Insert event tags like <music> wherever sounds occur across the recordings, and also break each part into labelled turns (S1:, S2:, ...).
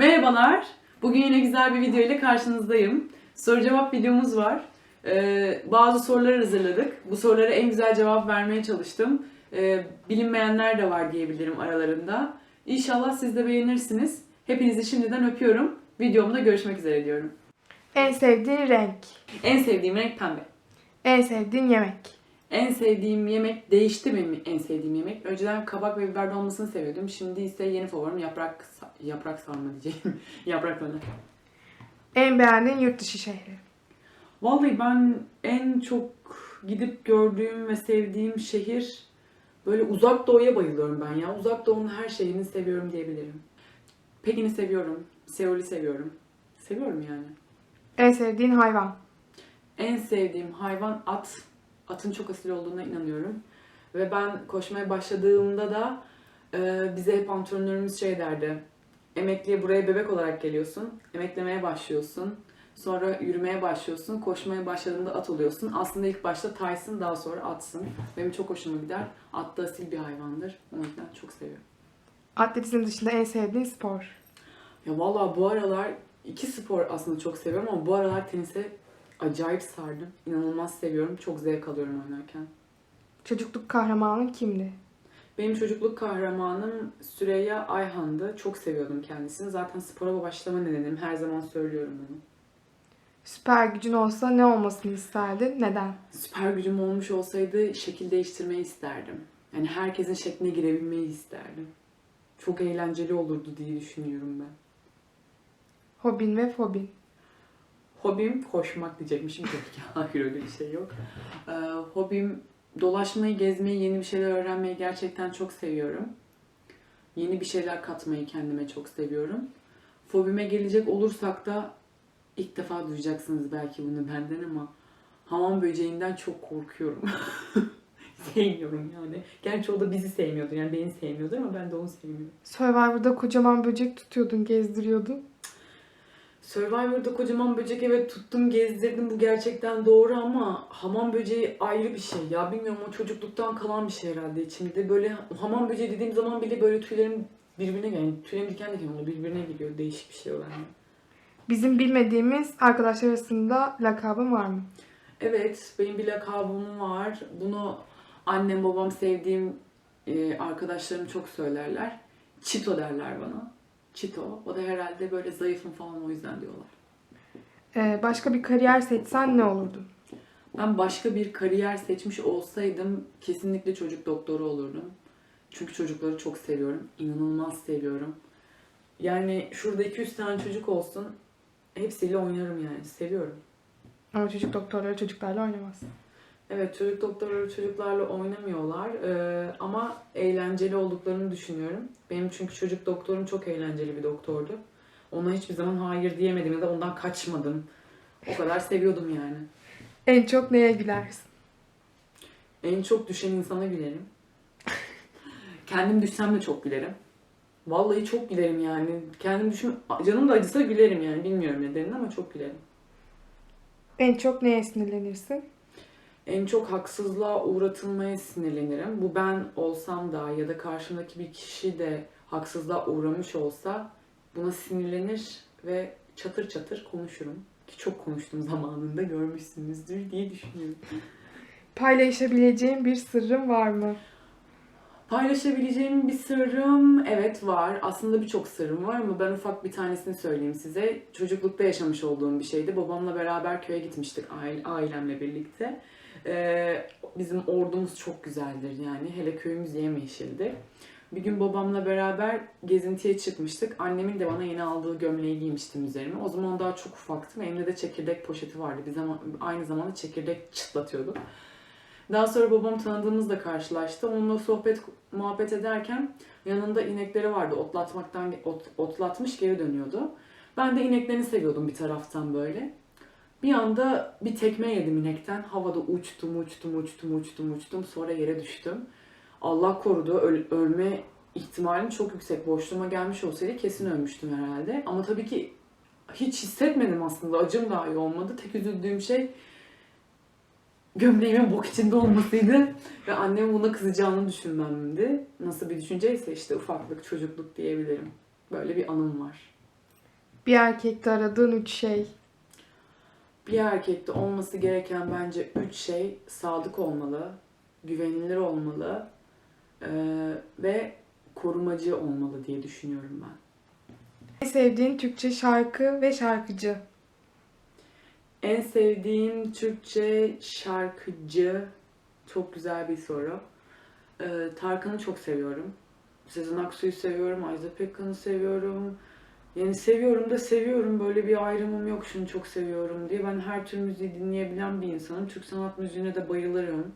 S1: Merhabalar. Bugün yine güzel bir video ile karşınızdayım. Soru cevap videomuz var. Ee, bazı sorular hazırladık. Bu sorulara en güzel cevap vermeye çalıştım. Ee, bilinmeyenler de var diyebilirim aralarında. İnşallah siz de beğenirsiniz. Hepinizi şimdiden öpüyorum. Videomda görüşmek üzere diyorum.
S2: En sevdiğin renk.
S1: En sevdiğim renk pembe.
S2: En sevdiğin yemek.
S1: En sevdiğim yemek değişti benim en sevdiğim yemek. Önceden kabak ve biber dolmasını seviyordum. Şimdi ise yeni favorim yaprak yaprak sarma diyeceğim. <laughs> yaprak döner.
S2: En beğendiğin yurt dışı şehri.
S1: Vallahi ben en çok gidip gördüğüm ve sevdiğim şehir böyle uzak doğuya bayılıyorum ben ya. Uzak doğunun her şeyini seviyorum diyebilirim. Pekin'i seviyorum. Seul'ü seviyorum. Seviyorum yani.
S2: En sevdiğin hayvan.
S1: En sevdiğim hayvan at. Atın çok asil olduğuna inanıyorum. Ve ben koşmaya başladığımda da bize hep antrenörümüz şey derdi. Emekliye buraya bebek olarak geliyorsun. Emeklemeye başlıyorsun. Sonra yürümeye başlıyorsun. Koşmaya başladığında at oluyorsun. Aslında ilk başta taysın daha sonra atsın. Benim çok hoşuma gider. At da asil bir hayvandır. O yüzden çok seviyorum.
S2: Atletizm dışında en sevdiğin spor.
S1: Ya vallahi bu aralar iki spor aslında çok seviyorum ama bu aralar tenise acayip sardım. İnanılmaz seviyorum. Çok zevk alıyorum oynarken.
S2: Çocukluk kahramanın kimdi?
S1: Benim çocukluk kahramanım Süreyya Ayhan'dı. Çok seviyordum kendisini. Zaten spora başlama nedenim. Her zaman söylüyorum bunu.
S2: Süper gücün olsa ne olmasını isterdin? Neden?
S1: Süper gücüm olmuş olsaydı şekil değiştirmeyi isterdim. Yani herkesin şekline girebilmeyi isterdim. Çok eğlenceli olurdu diye düşünüyorum ben.
S2: Hobin ve fobin.
S1: Hobim koşmak diyecekmişim <laughs> tabii ki. Hayır öyle bir şey yok. Ee, hobim dolaşmayı, gezmeyi, yeni bir şeyler öğrenmeyi gerçekten çok seviyorum. Yeni bir şeyler katmayı kendime çok seviyorum. Fobime gelecek olursak da ilk defa duyacaksınız belki bunu benden ama hamam böceğinden çok korkuyorum. <laughs> Sevmiyorum yani. Gerçi o da bizi sevmiyordu yani beni sevmiyordu ama ben de onu sevmiyorum.
S2: Survivor'da kocaman böcek tutuyordun, gezdiriyordun.
S1: Survivor'da kocaman böcek evet tuttum gezdirdim. Bu gerçekten doğru ama hamam böceği ayrı bir şey. Ya bilmiyorum o çocukluktan kalan bir şey herhalde içimde. Böyle hamam böceği dediğim zaman bile böyle tüylerim birbirine yani tüylerim diken diken oluyor birbirine giriyor. Değişik bir şey o bende.
S2: Bizim bilmediğimiz arkadaşlar arasında lakabın var mı?
S1: Evet benim bir lakabım var. Bunu annem babam sevdiğim e, arkadaşlarım çok söylerler. Çito derler bana Çito o da herhalde böyle zayıfım falan o yüzden diyorlar.
S2: Ee, başka bir kariyer seçsen ne olurdun?
S1: Ben başka bir kariyer seçmiş olsaydım kesinlikle çocuk doktoru olurdum. Çünkü çocukları çok seviyorum. inanılmaz seviyorum. Yani şurada 200 tane çocuk olsun. Hepsiyle oynarım yani. Seviyorum.
S2: Ama çocuk doktorları çocuklarla oynamaz.
S1: Evet çocuk doktorları çocuklarla oynamıyorlar. Ee, ama eğlenceli olduklarını düşünüyorum. Benim çünkü çocuk doktorum çok eğlenceli bir doktordu. Ona hiçbir zaman hayır diyemedim ya da ondan kaçmadım. O kadar seviyordum yani.
S2: En çok neye gülersin?
S1: En çok düşen insana gülerim. <laughs> Kendim düşsem de çok gülerim. Vallahi çok gülerim yani. Kendim düşün canım da acısa gülerim yani. Bilmiyorum nedenini ama çok gülerim.
S2: En çok neye sinirlenirsin?
S1: En çok haksızlığa uğratılmaya sinirlenirim. Bu ben olsam da ya da karşımdaki bir kişi de haksızlığa uğramış olsa buna sinirlenir ve çatır çatır konuşurum. Ki çok konuştum zamanında görmüşsünüzdür diye düşünüyorum.
S2: Paylaşabileceğin bir sırrın var mı?
S1: Paylaşabileceğim bir sırrım evet var. Aslında birçok sırrım var ama ben ufak bir tanesini söyleyeyim size. Çocuklukta yaşamış olduğum bir şeydi. Babamla beraber köye gitmiştik aile- ailemle birlikte. Ee, bizim ordumuz çok güzeldir yani. Hele köyümüz yemyeşildi. Bir gün babamla beraber gezintiye çıkmıştık. Annemin de bana yeni aldığı gömleği giymiştim üzerime. O zaman daha çok ufaktım. Elimde de çekirdek poşeti vardı. Biz ama aynı zamanda çekirdek çıtlatıyorduk. Daha sonra babam tanıdığımızla karşılaştı. Onunla sohbet muhabbet ederken yanında inekleri vardı. Otlatmaktan ot, otlatmış geri dönüyordu. Ben de ineklerini seviyordum bir taraftan böyle. Bir anda bir tekme yedim inekten. Havada uçtum, uçtum, uçtum, uçtum, uçtum. Sonra yere düştüm. Allah korudu. Öl- ölme ihtimalim çok yüksek. Boşluğuma gelmiş olsaydı kesin ölmüştüm herhalde. Ama tabii ki hiç hissetmedim aslında. Acım dahi olmadı. Tek üzüldüğüm şey gömleğimin bok içinde olmasıydı ve annemin buna kızacağını düşünmemdi. Nasıl bir düşünceyse işte ufaklık, çocukluk diyebilirim. Böyle bir anım var.
S2: Bir erkekte aradığın üç şey.
S1: Bir erkekte olması gereken bence üç şey sadık olmalı, güvenilir olmalı eee, ve korumacı olmalı diye düşünüyorum ben.
S2: En sevdiğin Türkçe şarkı ve şarkıcı.
S1: En sevdiğim Türkçe şarkıcı çok güzel bir soru. Ee, Tarkan'ı çok seviyorum. Sezen Aksu'yu seviyorum, Ajda Pekkan'ı seviyorum. Yani seviyorum da seviyorum. Böyle bir ayrımım yok şunu çok seviyorum diye. Ben her tür müziği dinleyebilen bir insanım. Türk sanat müziğine de bayılırım.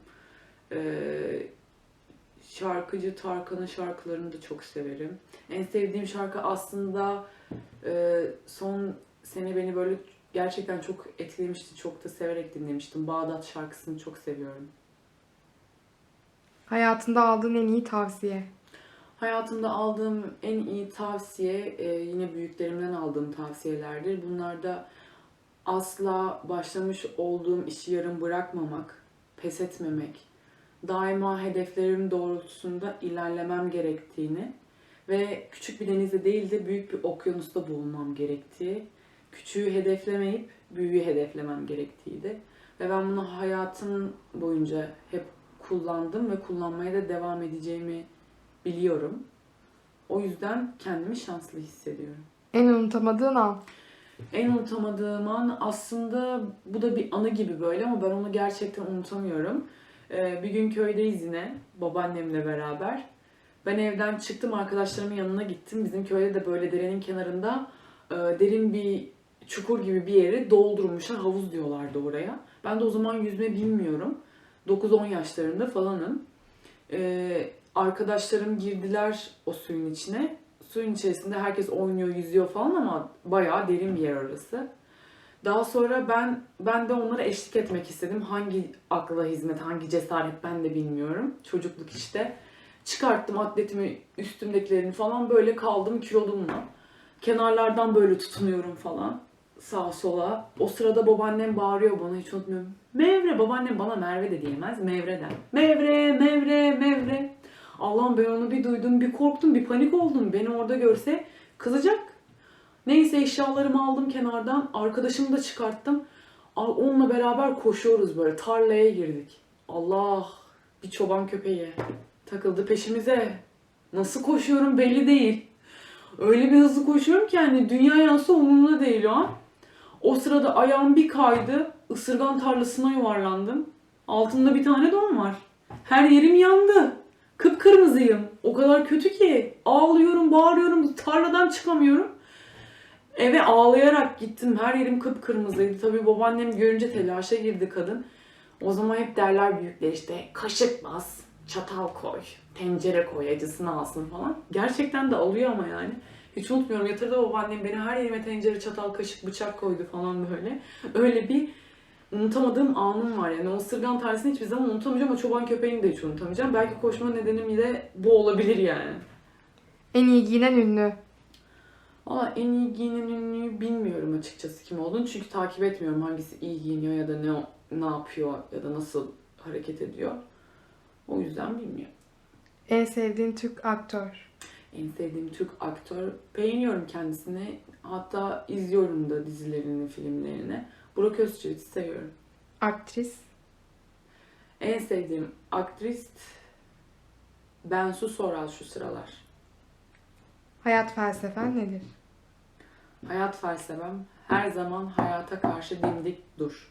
S1: Ee, şarkıcı Tarkan'ın şarkılarını da çok severim. En sevdiğim şarkı aslında e, son sene beni böyle gerçekten çok etkilemişti. Çok da severek dinlemiştim. Bağdat şarkısını çok seviyorum.
S2: Hayatında aldığın en iyi tavsiye.
S1: Hayatımda aldığım en iyi tavsiye e, yine büyüklerimden aldığım tavsiyelerdir. Bunlar da asla başlamış olduğum işi yarım bırakmamak, pes etmemek, daima hedeflerim doğrultusunda ilerlemem gerektiğini ve küçük bir denizde değil de büyük bir okyanusta bulunmam gerektiği, küçüğü hedeflemeyip büyüğü hedeflemem gerektiğiydi. Ve ben bunu hayatım boyunca hep kullandım ve kullanmaya da devam edeceğimi biliyorum. O yüzden kendimi şanslı hissediyorum.
S2: En unutamadığın an.
S1: En unutamadığım an aslında bu da bir anı gibi böyle ama ben onu gerçekten unutamıyorum. Ee, bir gün köydeyiz yine babaannemle beraber. Ben evden çıktım arkadaşlarımın yanına gittim. Bizim köyde de böyle derenin kenarında e, derin bir çukur gibi bir yeri doldurmuşlar. Havuz diyorlardı oraya. Ben de o zaman yüzme bilmiyorum. 9-10 yaşlarında falanım. Ee, arkadaşlarım girdiler o suyun içine. Suyun içerisinde herkes oynuyor, yüzüyor falan ama bayağı derin bir yer orası. Daha sonra ben ben de onlara eşlik etmek istedim. Hangi akla hizmet, hangi cesaret ben de bilmiyorum. Çocukluk işte. Çıkarttım atletimi, üstümdekilerini falan böyle kaldım kilodumla. Kenarlardan böyle tutunuyorum falan. Sağa sola. O sırada babaannem bağırıyor bana hiç unutmuyorum. Mevre, babaannem bana Merve de diyemez. Mevre der. Mevre, Mevre, Mevre. Allah'ım ben onu bir duydum, bir korktum, bir panik oldum. Beni orada görse kızacak. Neyse eşyalarımı aldım kenardan. Arkadaşımı da çıkarttım. Onunla beraber koşuyoruz böyle. Tarlaya girdik. Allah! Bir çoban köpeği takıldı peşimize. Nasıl koşuyorum belli değil. Öyle bir hızlı koşuyorum ki hani dünya yansı umurumda değil o an. O sırada ayağım bir kaydı. Isırgan tarlasına yuvarlandım. Altında bir tane don var. Her yerim yandı. Kıpkırmızıyım. O kadar kötü ki. Ağlıyorum, bağırıyorum. Tarladan çıkamıyorum. Eve ağlayarak gittim. Her yerim kıpkırmızıydı. Tabii babaannem görünce telaşa girdi kadın. O zaman hep derler büyükler işte kaşık bas, çatal koy, tencere koy acısını alsın falan. Gerçekten de alıyor ama yani. Hiç unutmuyorum yatırdı babaannem beni her yerime tencere, çatal, kaşık, bıçak koydu falan böyle. Öyle bir unutamadığım anım var yani. O ısırgan tanesini hiçbir zaman unutamayacağım ama çoban köpeğini de hiç unutamayacağım. Belki koşma nedenim de bu olabilir yani.
S2: En iyi giyinen ünlü.
S1: Valla en iyi giyinen ünlüyü bilmiyorum açıkçası kim olduğunu. Çünkü takip etmiyorum hangisi iyi giyiniyor ya da ne ne yapıyor ya da nasıl hareket ediyor. O yüzden bilmiyorum.
S2: En sevdiğin Türk aktör.
S1: En sevdiğim Türk aktör. Beğeniyorum kendisini. Hatta izliyorum da dizilerini, filmlerini. Burak Özçivit'i seviyorum.
S2: Aktris.
S1: En sevdiğim aktris Bensu Soral şu sıralar.
S2: Hayat felsefen nedir?
S1: Hayat felsefem her zaman hayata karşı dimdik dur.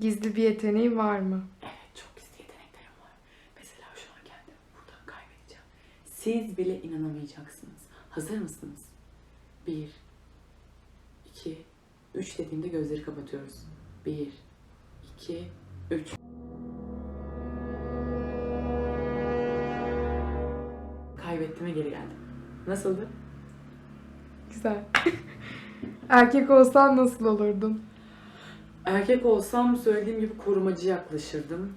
S2: Gizli bir yeteneğin var mı?
S1: Evet çok gizli yeteneklerim var. Mesela şu an kendimi buradan kaybedeceğim. Siz bile inanamayacaksınız. Hazır mısınız? Bir, 3 dediğimde gözleri kapatıyoruz. 1, 2, 3. Kaybettiğime geri geldim. Nasıldı?
S2: Güzel. <laughs> Erkek olsan nasıl olurdun?
S1: Erkek olsam söylediğim gibi korumacı yaklaşırdım.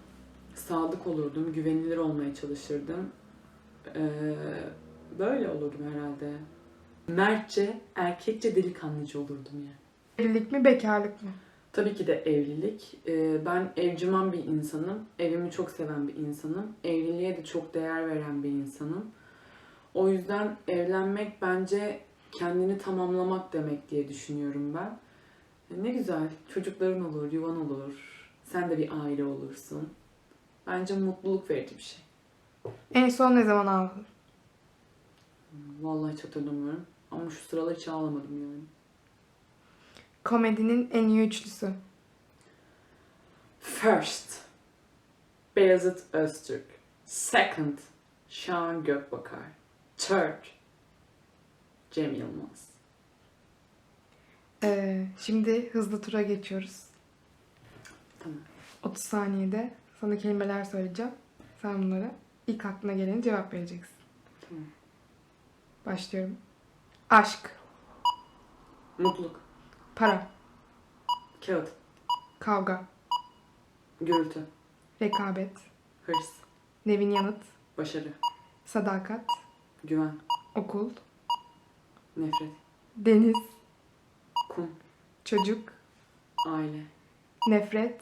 S1: Sadık olurdum, güvenilir olmaya çalışırdım. Ee, böyle olurdum herhalde. Mertçe, erkekçe delikanlıcı olurdum yani.
S2: Evlilik mi bekarlık mı?
S1: Tabii ki de evlilik. Ee, ben evcimen bir insanım. Evimi çok seven bir insanım. Evliliğe de çok değer veren bir insanım. O yüzden evlenmek bence kendini tamamlamak demek diye düşünüyorum ben. E, Ne güzel. Çocukların olur, yuvan olur. Sen de bir aile olursun. Bence mutluluk verici bir şey.
S2: En son ne zaman ağladın?
S1: Vallahi hiç hatırlamıyorum. Ama şu sıralar hiç ağlamadım yani.
S2: Komedinin en iyi üçlüsü.
S1: First, Beyazıt Öztürk. Second, Şahan Gökbakar. Third, Cem Yılmaz.
S2: Ee, şimdi hızlı tura geçiyoruz.
S1: Tamam.
S2: 30 saniyede sana kelimeler söyleyeceğim. Sen bunlara ilk aklına geleni cevap vereceksin.
S1: Tamam.
S2: Başlıyorum. Aşk,
S1: Mutluluk,
S2: para,
S1: kağıt,
S2: kavga,
S1: gürültü,
S2: rekabet,
S1: hırs,
S2: nevin yanıt,
S1: başarı,
S2: sadakat,
S1: güven,
S2: okul,
S1: nefret,
S2: deniz,
S1: kum,
S2: çocuk,
S1: aile,
S2: nefret,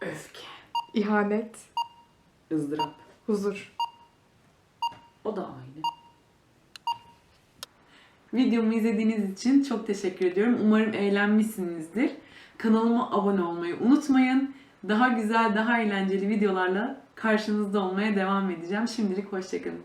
S1: öfke,
S2: ihanet,
S1: ızdırap.
S2: huzur.
S1: O da aile. Videomu izlediğiniz için çok teşekkür ediyorum. Umarım eğlenmişsinizdir. Kanalıma abone olmayı unutmayın. Daha güzel, daha eğlenceli videolarla karşınızda olmaya devam edeceğim. Şimdilik hoşçakalın.